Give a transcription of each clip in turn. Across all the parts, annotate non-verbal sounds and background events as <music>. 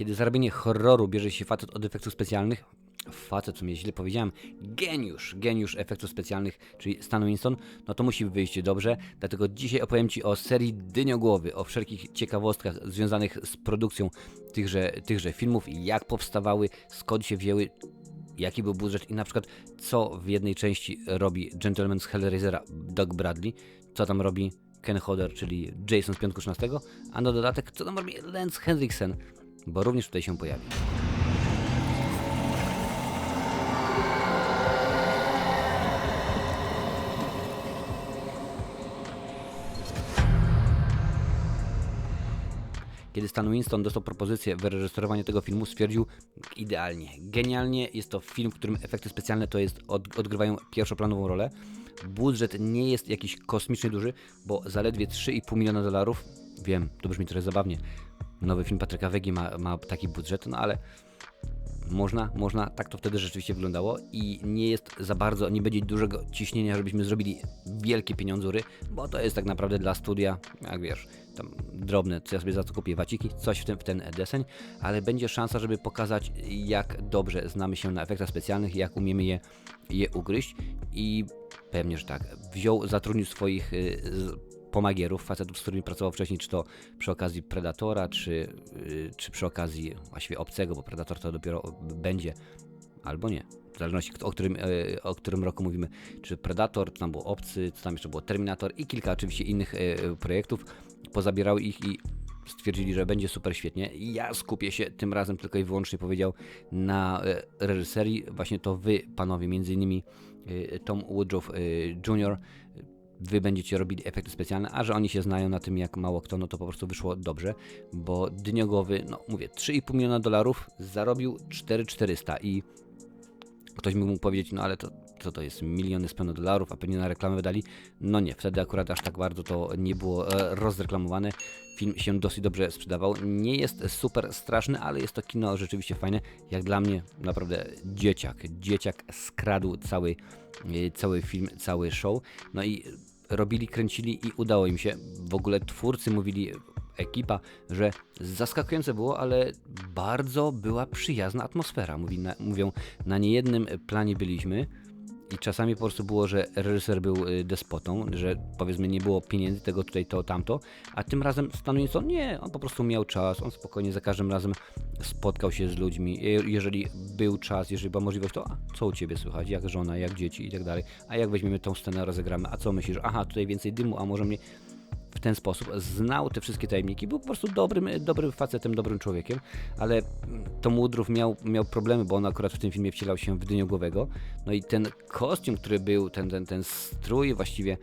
Kiedy za robienie horroru bierze się facet od efektów specjalnych, facet, co mnie źle powiedziałem, geniusz, geniusz efektów specjalnych, czyli Stan Winston, no to musi wyjść dobrze. Dlatego dzisiaj opowiem Ci o serii Dyniogłowy, o wszelkich ciekawostkach związanych z produkcją tychże, tychże filmów, jak powstawały, skąd się wzięły, jaki był budżet i na przykład co w jednej części robi gentleman z Hellraisera Doug Bradley, co tam robi Ken Hodder, czyli Jason z Piątku 13, a na dodatek co tam robi Lance Henriksen, bo również tutaj się pojawi. Kiedy Stan Winston dostał propozycję wyreżyserowania tego filmu, stwierdził idealnie, genialnie. Jest to film, w którym efekty specjalne to jest od, odgrywają pierwszoplanową rolę. Budżet nie jest jakiś kosmicznie duży, bo zaledwie 3,5 miliona dolarów. Wiem, to brzmi trochę zabawnie. Nowy film Patryka Wegi ma, ma taki budżet, no ale można, można, tak to wtedy rzeczywiście wyglądało i nie jest za bardzo, nie będzie dużego ciśnienia, żebyśmy zrobili wielkie pieniądzury, bo to jest tak naprawdę dla studia, jak wiesz, tam drobne, co ja sobie za to kupię, waciki, coś w ten, w ten deseń, ale będzie szansa, żeby pokazać, jak dobrze znamy się na efektach specjalnych, jak umiemy je, je ugryźć i pewnie, że tak, wziął, zatrudnił swoich y, pomagierów, facetów, z którymi pracował wcześniej, czy to przy okazji Predatora, czy, y, czy przy okazji właściwie Obcego, bo Predator to dopiero będzie, albo nie. W zależności o którym, y, o którym roku mówimy, czy Predator, czy tam był Obcy, czy tam jeszcze było Terminator i kilka oczywiście innych y, projektów. Pozabierały ich i stwierdzili, że będzie super świetnie. Ja skupię się tym razem tylko i wyłącznie powiedział na e, reżyserii. Właśnie to wy, panowie, między innymi e, Tom Woodruff e, Jr., wy będziecie robili efekty specjalne, a że oni się znają na tym jak mało kto, no to po prostu wyszło dobrze, bo Dyniogowy, no mówię, 3,5 miliona dolarów zarobił 4400 i ktoś mógł powiedzieć, no ale to co to jest, miliony z pełno dolarów, a pewnie na reklamę wydali. No nie, wtedy akurat aż tak bardzo to nie było e, rozreklamowane. Film się dosyć dobrze sprzedawał. Nie jest super straszny, ale jest to kino rzeczywiście fajne. Jak dla mnie naprawdę dzieciak. Dzieciak skradł cały, e, cały film, cały show. No i robili, kręcili i udało im się. W ogóle twórcy mówili, ekipa, że zaskakujące było, ale bardzo była przyjazna atmosfera. Mówi, na, mówią, na niejednym planie byliśmy i czasami po prostu było, że reżyser był y, despotą, że powiedzmy nie było pieniędzy, tego tutaj, to, tamto, a tym razem Stan Winston nie, on po prostu miał czas, on spokojnie za każdym razem spotkał się z ludźmi, Je- jeżeli był czas, jeżeli była możliwość, to a, co u Ciebie słychać, jak żona, jak dzieci i tak dalej, a jak weźmiemy tą scenę, rozegramy, a co myślisz, aha, tutaj więcej dymu, a może mnie w ten sposób. Znał te wszystkie tajemniki, był po prostu dobrym, dobrym facetem, dobrym człowiekiem, ale Tom Woodruff miał, miał problemy, bo on akurat w tym filmie wcielał się w dyniogłowego. No i ten kostium, który był, ten, ten, ten strój właściwie,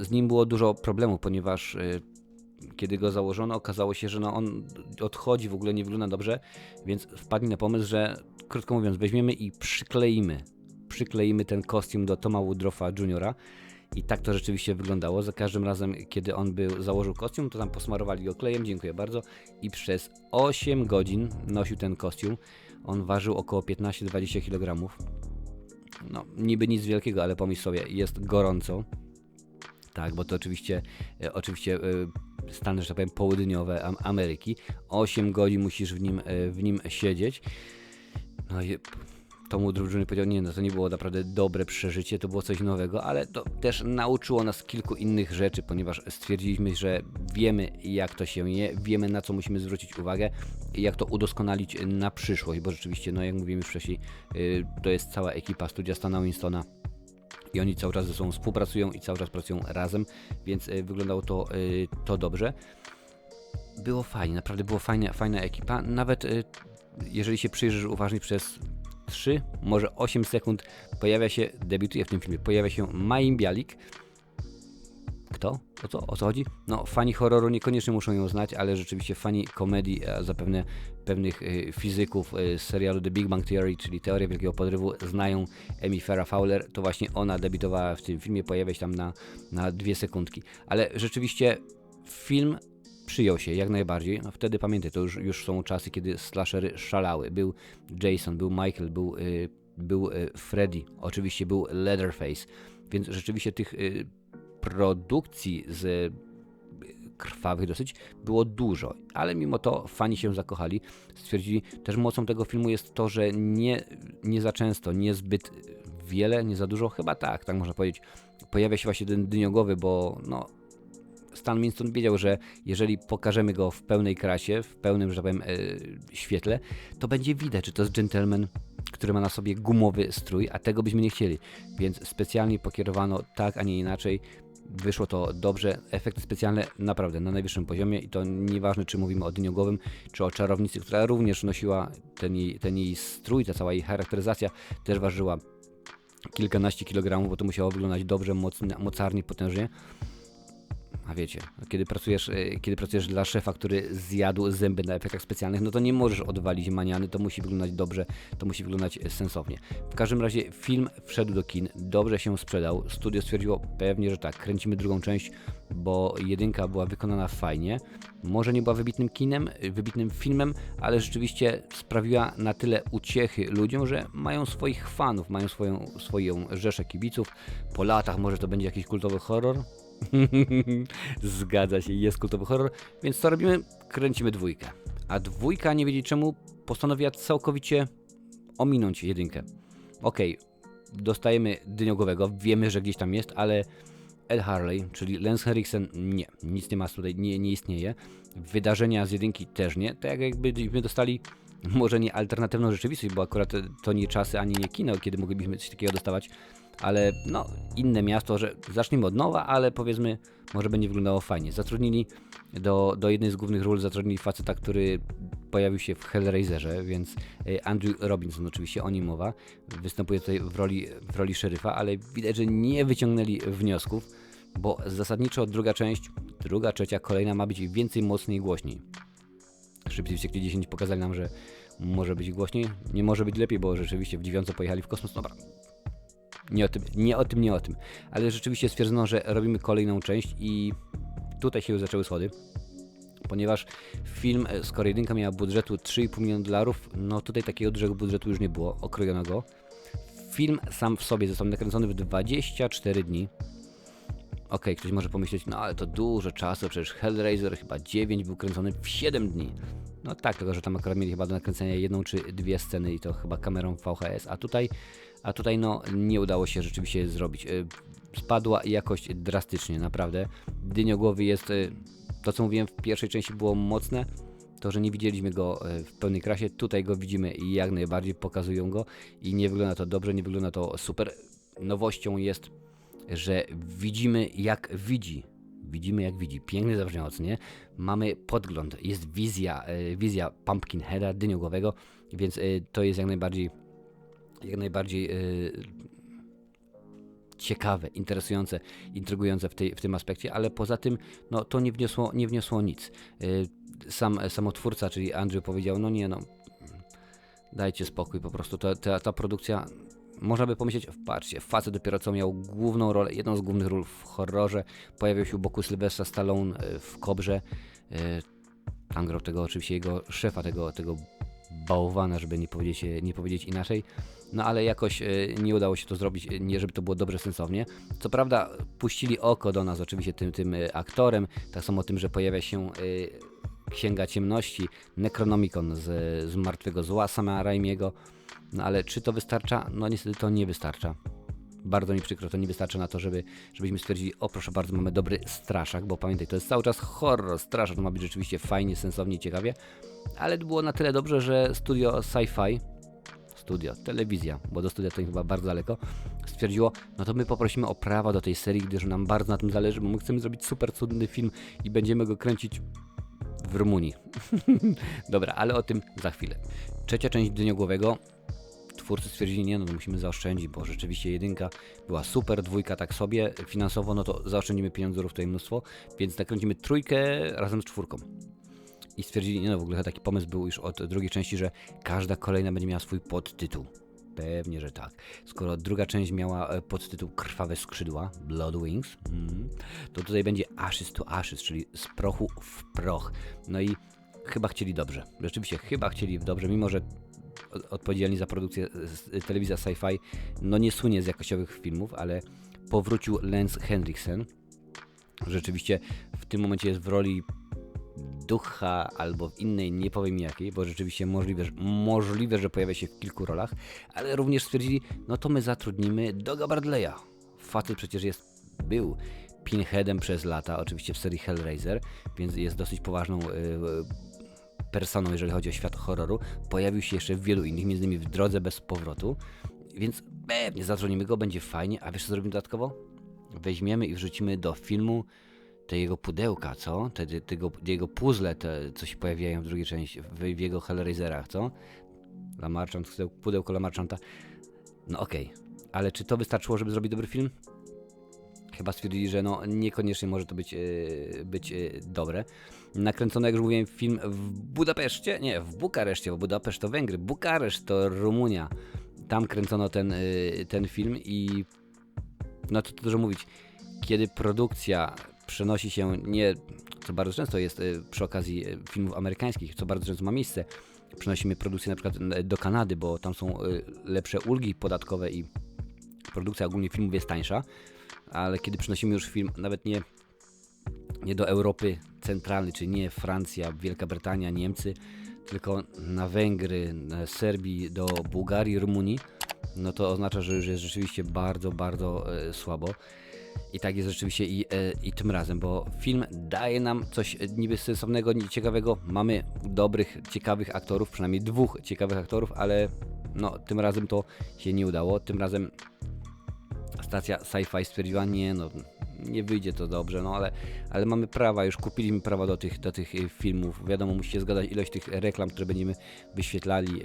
z nim było dużo problemów, ponieważ y, kiedy go założono, okazało się, że no on odchodzi, w ogóle nie wygląda dobrze, więc wpadli na pomysł, że krótko mówiąc, weźmiemy i przykleimy, przykleimy ten kostium do Toma Woodroffa Jr., i tak to rzeczywiście wyglądało. Za każdym razem, kiedy on był, założył kostium, to tam posmarowali go klejem, dziękuję bardzo. I przez 8 godzin nosił ten kostium. On ważył około 15-20 kg. No, niby nic wielkiego, ale pomyśl sobie, jest gorąco. Tak, bo to oczywiście, e, oczywiście e, Stany, że tak powiem, południowe Am- Ameryki. 8 godzin musisz w nim, e, w nim siedzieć. No i Tomu drużyny powiedział, nie no to nie było naprawdę dobre przeżycie, to było coś nowego, ale to też nauczyło nas kilku innych rzeczy, ponieważ stwierdziliśmy, że wiemy jak to się je, wiemy na co musimy zwrócić uwagę i jak to udoskonalić na przyszłość, bo rzeczywiście, no jak mówiłem już wcześniej, yy, to jest cała ekipa studia Stana Winstona i oni cały czas ze sobą współpracują i cały czas pracują razem, więc y, wyglądało to, y, to dobrze. Było fajnie, naprawdę było fajna, fajna ekipa. Nawet y, jeżeli się przyjrzysz uważnie przez 3, może 8 sekund pojawia się, debiutuje w tym filmie, pojawia się Maim Bialik. Kto? O co, o co chodzi? No, fani horroru niekoniecznie muszą ją znać, ale rzeczywiście fani komedii, a zapewne pewnych y, fizyków y, z serialu The Big Bang Theory, czyli Teoria Wielkiego Podrywu, znają Amy Farrah Fowler. To właśnie ona debiutowała w tym filmie, pojawia się tam na, na dwie sekundki. Ale rzeczywiście film przyjął się jak najbardziej. No wtedy pamiętaj, to już, już są czasy, kiedy slashery szalały. Był Jason, był Michael, był, y, był y, Freddy, oczywiście był Leatherface, więc rzeczywiście tych y, produkcji z y, krwawych dosyć, było dużo, ale mimo to fani się zakochali. Stwierdzili, też mocą tego filmu jest to, że nie, nie za często, niezbyt wiele, nie za dużo, chyba tak, tak można powiedzieć, pojawia się właśnie ten dyniogowy, bo no, Stan Winston wiedział, że jeżeli pokażemy go w pełnej krasie, w pełnym, że tak powiem, e, świetle, to będzie widać, że to jest gentleman, który ma na sobie gumowy strój, a tego byśmy nie chcieli. Więc specjalnie pokierowano tak, a nie inaczej. Wyszło to dobrze. Efekty specjalne naprawdę na najwyższym poziomie i to nieważne, czy mówimy o dyniogowym, czy o czarownicy, która również nosiła ten jej, ten jej strój, ta cała jej charakteryzacja też ważyła kilkanaście kilogramów, bo to musiało wyglądać dobrze, mocarnie, potężnie. A wiecie, kiedy pracujesz, e, kiedy pracujesz dla szefa, który zjadł zęby na efektach specjalnych, no to nie możesz odwalić maniany, to musi wyglądać dobrze, to musi wyglądać sensownie. W każdym razie film wszedł do kin, dobrze się sprzedał. Studio stwierdziło pewnie, że tak, kręcimy drugą część, bo jedynka była wykonana fajnie. Może nie była wybitnym kinem, wybitnym filmem, ale rzeczywiście sprawiła na tyle uciechy ludziom, że mają swoich fanów, mają swoją, swoją rzeszę kibiców. Po latach może to będzie jakiś kultowy horror, <laughs> Zgadza się, jest kultowy horror, więc co robimy? Kręcimy dwójkę. A dwójka, nie wiedzieć czemu, postanowiła całkowicie ominąć jedynkę. Okej, okay, dostajemy dyniogowego, wiemy, że gdzieś tam jest, ale Ed Harley, czyli Lance Henriksen, nie, nic nie ma tutaj, nie, nie istnieje. Wydarzenia z jedynki też nie. Tak jakbyśmy dostali <laughs> może nie alternatywną rzeczywistość, bo akurat to nie czasy ani nie kino, kiedy moglibyśmy coś takiego dostawać, ale no, inne miasto, że zacznijmy od nowa, ale powiedzmy, może będzie wyglądało fajnie. Zatrudnili do, do jednej z głównych ról, zatrudnili faceta, który pojawił się w Hellraiserze, więc e, Andrew Robinson, oczywiście o nim mowa, występuje tutaj w roli, w roli szeryfa, ale widać, że nie wyciągnęli wniosków, bo zasadniczo druga część, druga, trzecia, kolejna ma być więcej, mocniej, głośniej. Szybciej wściekli 10 pokazali nam, że może być głośniej, nie może być lepiej, bo rzeczywiście w dziewiątce pojechali w kosmos. Dobra, nie o tym, nie o tym, nie o tym. Ale rzeczywiście stwierdzono, że robimy kolejną część i tutaj się już zaczęły schody. Ponieważ film, e, skoro jedynka miała budżetu 3,5 miliona dolarów, no tutaj takiego dużego budżetu już nie było, okrojonego. Film sam w sobie został nakręcony w 24 dni. Ok, ktoś może pomyśleć, no ale to dużo czasu, przecież Hellraiser chyba 9 był kręcony w 7 dni. No tak, tylko że tam akurat mieli chyba do nakręcenia jedną czy dwie sceny i to chyba kamerą VHS, a tutaj a tutaj no nie udało się rzeczywiście zrobić. Y, spadła jakość drastycznie, naprawdę. Dyniogłowy jest, y, to co mówiłem w pierwszej części było mocne, to, że nie widzieliśmy go y, w pełnej krasie, tutaj go widzimy jak najbardziej pokazują go i nie wygląda to dobrze, nie wygląda to super. Nowością jest, że widzimy jak widzi. Widzimy jak widzi. Piękny zabrzmiało, nie? Mamy podgląd, jest wizja, wizja Pumpkinheada, dyniogłowego, więc to jest jak najbardziej jak najbardziej yy, ciekawe, interesujące, intrygujące w, tej, w tym aspekcie, ale poza tym no, to nie wniosło, nie wniosło nic. Sam samotwórca, czyli Andrew powiedział, no nie no, dajcie spokój, po prostu ta, ta, ta produkcja można by pomyśleć, patrzcie, facet dopiero co miał główną rolę, jedną z głównych ról w horrorze, pojawił się u boku Sylwestra Stallone y, w Kobrze, tam grał tego oczywiście jego szefa, tego, tego bałwana, żeby nie powiedzieć, nie powiedzieć inaczej. No ale jakoś e, nie udało się to zrobić, e, nie żeby to było dobrze sensownie. Co prawda puścili oko do nas oczywiście tym, tym e, aktorem, tak samo o tym, że pojawia się Księga Ciemności, Necronomicon z, z Martwego Zła, sama Raimiego. No ale czy to wystarcza? No niestety to nie wystarcza. Bardzo mi przykro, to nie wystarcza na to, żeby, żebyśmy stwierdzili, o proszę bardzo, mamy dobry straszak, bo pamiętaj, to jest cały czas horror, straszak, to ma być rzeczywiście fajnie, sensownie, ciekawie, ale było na tyle dobrze, że studio sci-fi, studio, telewizja, bo do studia to chyba bardzo daleko, stwierdziło, no to my poprosimy o prawa do tej serii, gdyż nam bardzo na tym zależy, bo my chcemy zrobić super cudny film i będziemy go kręcić w Rumunii. <laughs> Dobra, ale o tym za chwilę. Trzecia część Dyniogłowego twórcy stwierdzili, nie no, musimy zaoszczędzić, bo rzeczywiście jedynka była super, dwójka tak sobie, finansowo, no to zaoszczędzimy pieniądzów tutaj mnóstwo, więc nakręcimy trójkę razem z czwórką. I stwierdzili, nie no, w ogóle taki pomysł był już od drugiej części, że każda kolejna będzie miała swój podtytuł. Pewnie, że tak. Skoro druga część miała e, podtytuł Krwawe skrzydła, Blood Wings, mm, to tutaj będzie Ashes to Ashes, czyli z prochu w proch. No i chyba chcieli dobrze. Rzeczywiście, chyba chcieli dobrze, mimo że odpowiedzialni za produkcję telewizja sci-fi, no nie słynie z jakościowych filmów, ale powrócił Lance Henriksen. Rzeczywiście w tym momencie jest w roli ducha albo w innej, nie powiem jakiej, bo rzeczywiście możliwe, możliwe, że pojawia się w kilku rolach, ale również stwierdzili, no to my zatrudnimy Doga Bradley'a. Facet przecież jest, był Pinheadem przez lata, oczywiście w serii Hellraiser, więc jest dosyć poważną y, y, personą, jeżeli chodzi o świat horroru. Pojawił się jeszcze w wielu innych, między innymi w Drodze bez powrotu, więc pewnie zatrudnimy go, będzie fajnie. A wiesz co zrobimy dodatkowo? Weźmiemy i wrzucimy do filmu te jego pudełka, co? Te, te, jego puzzle, te, co się pojawiają w drugiej części, w, w jego Hellraiserach, co? Lamarchant, pudełko Lamarchanta. No okej, ale czy to wystarczyło, żeby zrobić dobry film? Chyba stwierdzili, że no niekoniecznie może to być, e, być e, dobre. Nakręcono, jak już mówiłem, film w Budapeszcie, nie, w Bukareszcie, bo Budapeszt to Węgry, Bukareszt to Rumunia. Tam kręcono ten, e, ten film i no to, to dużo mówić. Kiedy produkcja przenosi się nie, co bardzo często jest e, przy okazji e, filmów amerykańskich, co bardzo często ma miejsce, przenosimy produkcję na przykład e, do Kanady, bo tam są lepsze ulgi podatkowe i produkcja ogólnie filmów jest tańsza, ale kiedy przenosimy już film nawet nie, nie do Europy centralnej, czyli nie Francja, Wielka Brytania, Niemcy, tylko na Węgry, na Serbii, do Bułgarii, Rumunii, no to oznacza, że już jest rzeczywiście bardzo, bardzo słabo. I tak jest rzeczywiście i, e, i tym razem, bo film daje nam coś e, niby sensownego, ciekawego. Mamy dobrych, ciekawych aktorów, przynajmniej dwóch ciekawych aktorów, ale no, tym razem to się nie udało. Tym razem stacja Sci-Fi stwierdziła, nie no, nie wyjdzie to dobrze, no ale, ale mamy prawa, już kupiliśmy prawa do tych, do tych y, filmów. Wiadomo, musi się zgadzać ilość tych reklam, które będziemy wyświetlali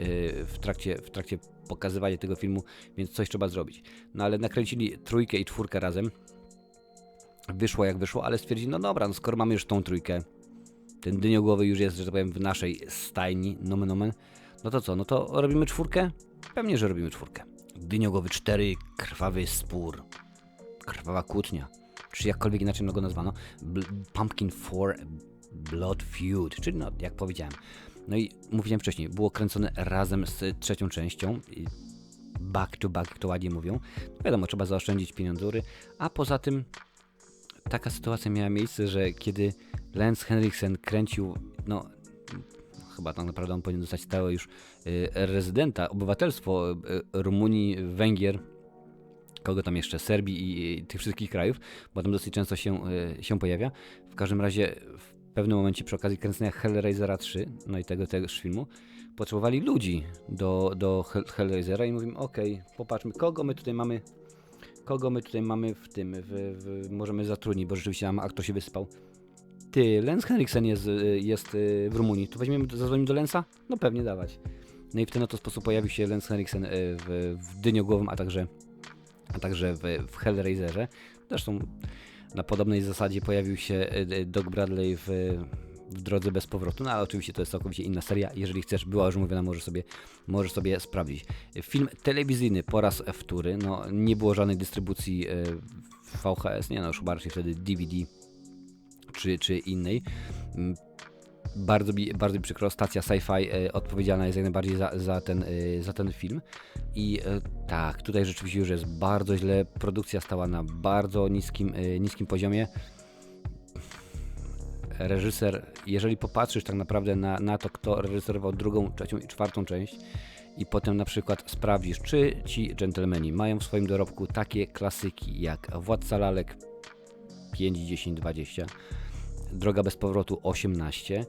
w trakcie, w trakcie pokazywania tego filmu, więc coś trzeba zrobić. No ale nakręcili trójkę i czwórkę razem. Wyszło jak wyszło, ale stwierdzili, no dobra, no skoro mamy już tą trójkę, ten dyniogłowy już jest, że tak powiem, w naszej stajni, nomen omen, no to co, no to robimy czwórkę? Pewnie, że robimy czwórkę. Dyniogłowy 4, krwawy spór, krwawa kłótnia, czy jakkolwiek inaczej go nazwano, Bl- Pumpkin 4 Blood Feud, czyli no, jak powiedziałem. No i mówiłem wcześniej, było kręcone razem z trzecią częścią, back to back, to ładnie mówią. Wiadomo, trzeba zaoszczędzić pieniądzury, a poza tym taka sytuacja miała miejsce, że kiedy Lance Henriksen kręcił, no chyba tak naprawdę on powinien dostać stałe już y, rezydenta, obywatelstwo y, Rumunii, Węgier, kogo tam jeszcze, Serbii i, i tych wszystkich krajów, bo tam dosyć często się, y, się pojawia. W każdym razie w pewnym momencie przy okazji kręcenia Hellraisera 3, no i tego tegoż filmu, potrzebowali ludzi do, do Hell, Hellraisera i mówimy, okej, popatrzmy, kogo my tutaj mamy, kogo my tutaj mamy w tym, w, w, możemy zatrudnić, bo rzeczywiście nam aktor się wysypał. Ty, Lens Henriksen jest, y, jest y, w Rumunii, to weźmiemy, zadzwonimy do Lensa? No pewnie dawać. No i w ten oto sposób pojawił się Lens Henriksen y, w, w Dyniogłowym, a także, a także w, w Hellraiserze. Zresztą na podobnej zasadzie pojawił się Doc Bradley w, w Drodze bez powrotu, no ale oczywiście to jest całkowicie inna seria. Jeżeli chcesz, była już mówiona, możesz sobie, możesz sobie sprawdzić. Film telewizyjny po raz wtóry, no nie było żadnej dystrybucji w VHS, nie no, już bardziej wtedy DVD czy, czy innej. Mm, Bardzo mi, bardzo mi przykro, stacja Sci-Fi e, odpowiedzialna jest jak najbardziej za, za, ten, e, za ten film. I e, tak, tutaj rzeczywiście już jest bardzo źle. Produkcja stała na bardzo niskim, e, niskim poziomie. Reżyser, jeżeli popatrzysz tak naprawdę na, na to, kto reżyserował drugą, trzecią i czwartą część, i potem na przykład sprawdzisz, czy ci dżentelmeni mają w swoim dorobku takie klasyki jak Władca Lalek 5, 10, 20, Droga bez powrotu 18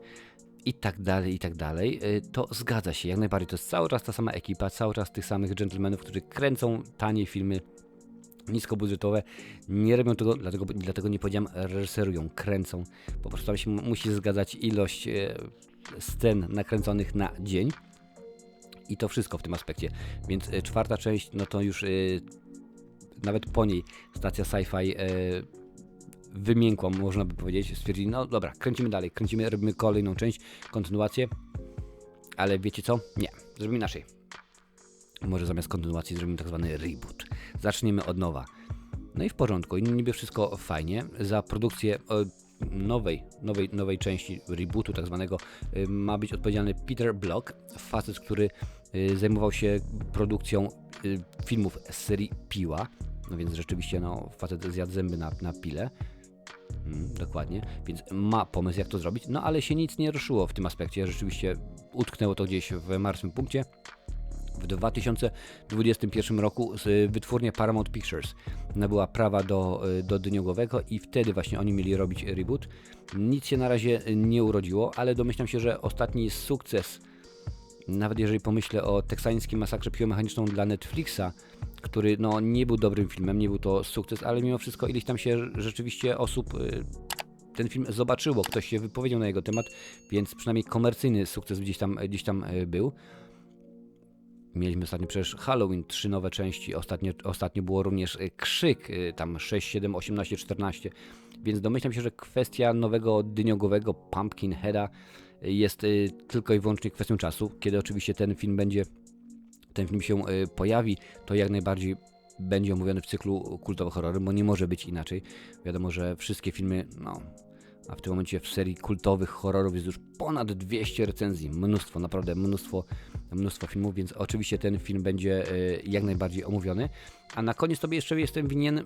i tak dalej, i tak dalej, y, to zgadza się jak najbardziej. To jest cały czas ta sama ekipa, cały czas tych samych dżentelmenów, którzy kręcą tanie filmy niskobudżetowe. Nie robią tego, dlatego, dlatego nie powiedziałem reżyserują, kręcą. Po prostu tam się mu- musi zgadzać ilość e, scen nakręconych na dzień. I to wszystko w tym aspekcie. Więc e, czwarta część, no to już e, nawet po niej stacja sci-fi wymiękła, można by powiedzieć. Stwierdzili, no dobra, kręcimy dalej, kręcimy, robimy kolejną część, kontynuację. Ale wiecie co? Nie, zrobimy inaczej. Może zamiast kontynuacji zrobimy tak zwany reboot. Zaczniemy od nowa. No i w porządku, i niby wszystko fajnie. Za produkcję e, nowej, nowej, nowej części rebootu, tak zwanego, e, ma być odpowiedzialny Peter Block, facet, który e, zajmował się produkcją filmów z serii Piła. No więc rzeczywiście, no, facet zjadł zęby na, na pile. Mm, dokładnie, więc ma pomysł, jak to zrobić, no ale się nic nie ruszyło w tym aspekcie. Rzeczywiście utknęło to gdzieś w martwym punkcie. W 2021 roku z- wytwórnia Paramount Pictures nabyła prawa do, y, do Dyniogowego i wtedy właśnie oni mieli robić reboot. Nic się na razie nie urodziło, ale domyślam się, że ostatni sukces, nawet jeżeli pomyślę o teksańskim masakrze piłomechaniczną dla Netflixa, który no, nie był dobrym filmem, nie był to sukces, ale mimo wszystko ileś tam się rzeczywiście osób y, ten film zobaczyło, ktoś się wypowiedział na jego temat, więc przynajmniej komercyjny sukces gdzieś tam, gdzieś tam y, był. Mieliśmy ostatnio przecież Halloween, trzy nowe części, ostatnio, ostatnio było również y, Krzyk, y, tam 6, 7, 18, 14, więc domyślam się, że kwestia nowego dyniogowego Pumpkinheada y, jest tylko i wyłącznie kwestią czasu, kiedy oczywiście ten film będzie, ten film się pojawi, to jak najbardziej będzie omówiony w cyklu kultowe horrory, bo nie może być inaczej. Wiadomo, że wszystkie filmy, no, a w tym momencie w serii kultowych horrorów jest już ponad 200 recenzji, mnóstwo, naprawdę mnóstwo, mnóstwo filmów, więc oczywiście ten film będzie y, jak najbardziej omówiony. A na koniec tobie jeszcze jestem winien,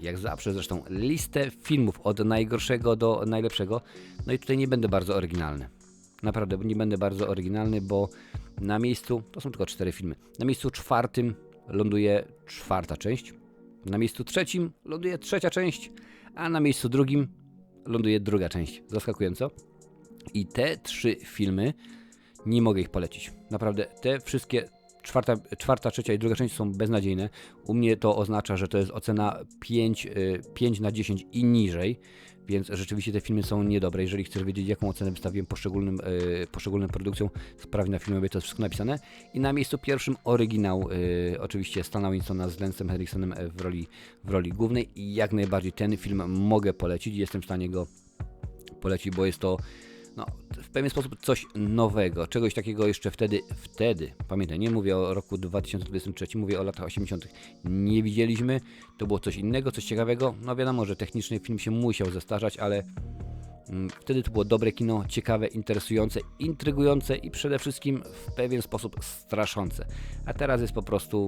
jak zawsze zresztą, listę filmów od najgorszego do najlepszego. No i tutaj nie będę bardzo oryginalny. Naprawdę nie będę bardzo oryginalny, bo na miejscu, to są tylko cztery filmy, na miejscu czwartym ląduje czwarta część, na miejscu trzecim ląduje trzecia część, a na miejscu drugim ląduje druga część. Zaskakująco. I te trzy filmy nie mogę ich polecić. Naprawdę, te wszystkie, czwarta, czwarta, trzecia i druga część są beznadziejne. U mnie to oznacza, że to jest ocena 5, y, 5 na 10 i niżej, więc rzeczywiście te filmy są niedobre. Jeżeli chcesz wiedzieć, jaką ocenę wystawiłem poszczególnym, y, poszczególnym produkcjom, sprawdź na filmie, to jest wszystko napisane. I na miejscu pierwszym oryginał, y, oczywiście Stana Winsona z Lensem Henriksenem w roli, w roli głównej i jak najbardziej ten film mogę polecić. Jestem w stanie go polecić, bo jest to no, w pewien sposób coś nowego, czegoś takiego jeszcze wtedy, wtedy, pamiętaj, nie mówię o roku 2023, mówię o latach 80. nie widzieliśmy, to było coś innego, coś ciekawego, no wiadomo, że technicznie film się musiał zestarzać, ale mm, wtedy to było dobre kino, ciekawe, interesujące, intrygujące i przede wszystkim w pewien sposób straszące, a teraz jest po prostu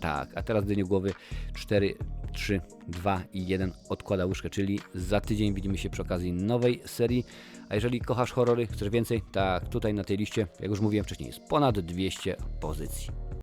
tak, a teraz dyniu głowy 4, 3, 2 i 1 odkłada łyżkę, czyli za tydzień widzimy się przy okazji nowej serii. A jeżeli kochasz horrory, chcesz więcej, tak tutaj na tej liście, jak już mówiłem wcześniej, jest ponad 200 pozycji.